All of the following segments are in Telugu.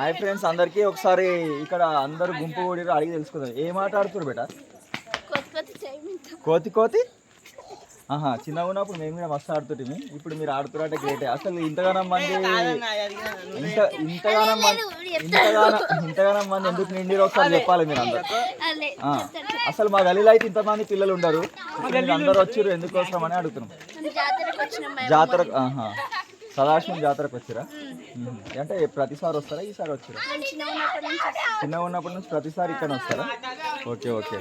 హాయ్ ఫ్రెండ్స్ అందరికీ ఒకసారి ఇక్కడ అందరు గుంపు కూడి అడిగి తెలుసుకుందాం. ఏం ఆడుతున్నారు బేట? కోతి కోతి? ఆహా చిన్నగా ఉన్నప్పుడు మేము కూడా మస్తు ఆడుతుంటే ఇప్పుడు మీరు ఆడుతున్నారంటే గ్రేటే అసలు ఇంతగానం మంది ఇంత ఇంతగానం మంది ఇంతగానం ఇంతగానం మంది ఎందుకు నిండిరో ఒకసారి చెప్పాలి మీరు అందరు అసలు మా గలీలో అయితే ఇంతమంది పిల్లలు ఉండరు. అందరు వచ్చారు ఎందుకోసం అని అడుగుతున్నాం జాతర ఆహా. సదాశివం జాతరకు వచ్చిరా. అంటే ప్రతిసారి వస్తారా? ఈసారి వచ్చిరా. చిన్నగా ఉన్నప్పటి నుంచి ప్రతిసారి ఇక్కడ వస్తారా? Okay okay.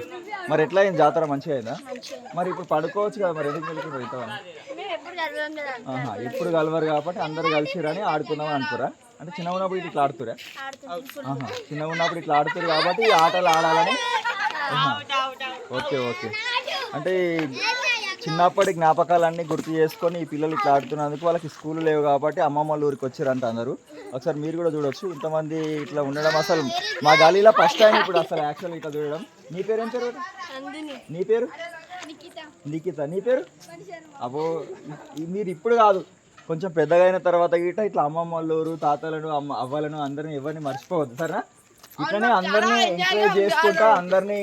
మరి ఎట్లా అయింది జాతర? మంచిగా అయిందా? మరి ఇప్పుడు పడుకోవచ్చు కదా మరి ఎందుకు కదా ఆహా ఇప్పుడు కలవరు కాబట్టి అందరు కలిసిరని ఆడుకుందాం అనుకురా. అంటే చిన్నగా ఉన్నప్పుడు ఇట్లా ఆడుతురా? ఆహా చిన్నగా ఉన్నప్పుడు ఇట్లా ఆడుతారు కాబట్టి ఈ ఆటలు ఆడాలని. Okay okay. అంటే చిన్నప్పటి జ్ఞాపకాలన్నీ గుర్తు చేసుకొని ఈ పిల్లలు ఇట్లా ఆడుతున్నందుకు వాళ్ళకి స్కూల్ లేవు కాబట్టి అమ్మమ్మ వాళ్ళ ఊరికి వచ్చారంట అందరూ. ఒకసారి మీరు కూడా చూడొచ్చు. ఇంతమంది ఇట్లా ఉండడం అసలు మా గలీలో ఫస్ట్ టైం ఇప్పుడు అసలు యాక్చువల్ ఇట్లా చూడడం. నీ పేరు ఏం పేరు? నీ పేరు? నిఖిత. నీ పేరు? అబ్బో మీరు ఇప్పుడు కాదు. కొంచెం పెద్దగా అయిన తర్వాత గిట్ట ఇట్లా అమ్మమ్మ వాళ్ళూరు తాతలను అమ్మ అవ్వలను అందరిని ఎవరిని మర్చిపోవద్దు సరేనా? ఇట్లనే అందరినీ ఎంకరేజ్ చేసుకుంటా అందరినీ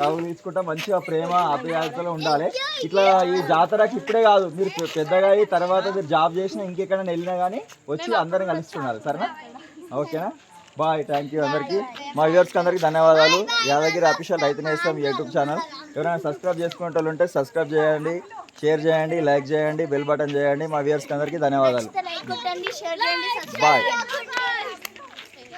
కవులు తీసుకుంటా. మంచిగా ప్రేమ ఆప్యాయతలో ఉండాలి. ఇట్లా ఈ జాతరకి ఇప్పుడే కాదు. మీరు పెద్దగా అయ్యి తర్వాత మీరు జాబ్ చేసినా ఇంకెక్కడైనా వెళ్ళినా కానీ వచ్చి అందరిని కలుస్తున్నారు. సరేనా? ఓకేనా? బాయ్. థ్యాంక్ యూ అందరికీ. మా వ్యూవర్స్కి అందరికీ ధన్యవాదాలు. యాదగిరి అఫీషియల్ రైతు నేస్తం యూట్యూబ్ ఛానల్. ఎవరైనా సబ్స్క్రైబ్ చేసుకునే వాళ్ళు ఉంటే సబ్స్క్రైబ్ చేయండి షేర్ చేయండి లైక్ చేయండి బెల్ బటన్ చేయండి. మా వ్యూవర్స్కి అందరికీ ధన్యవాదాలు. బాయ్.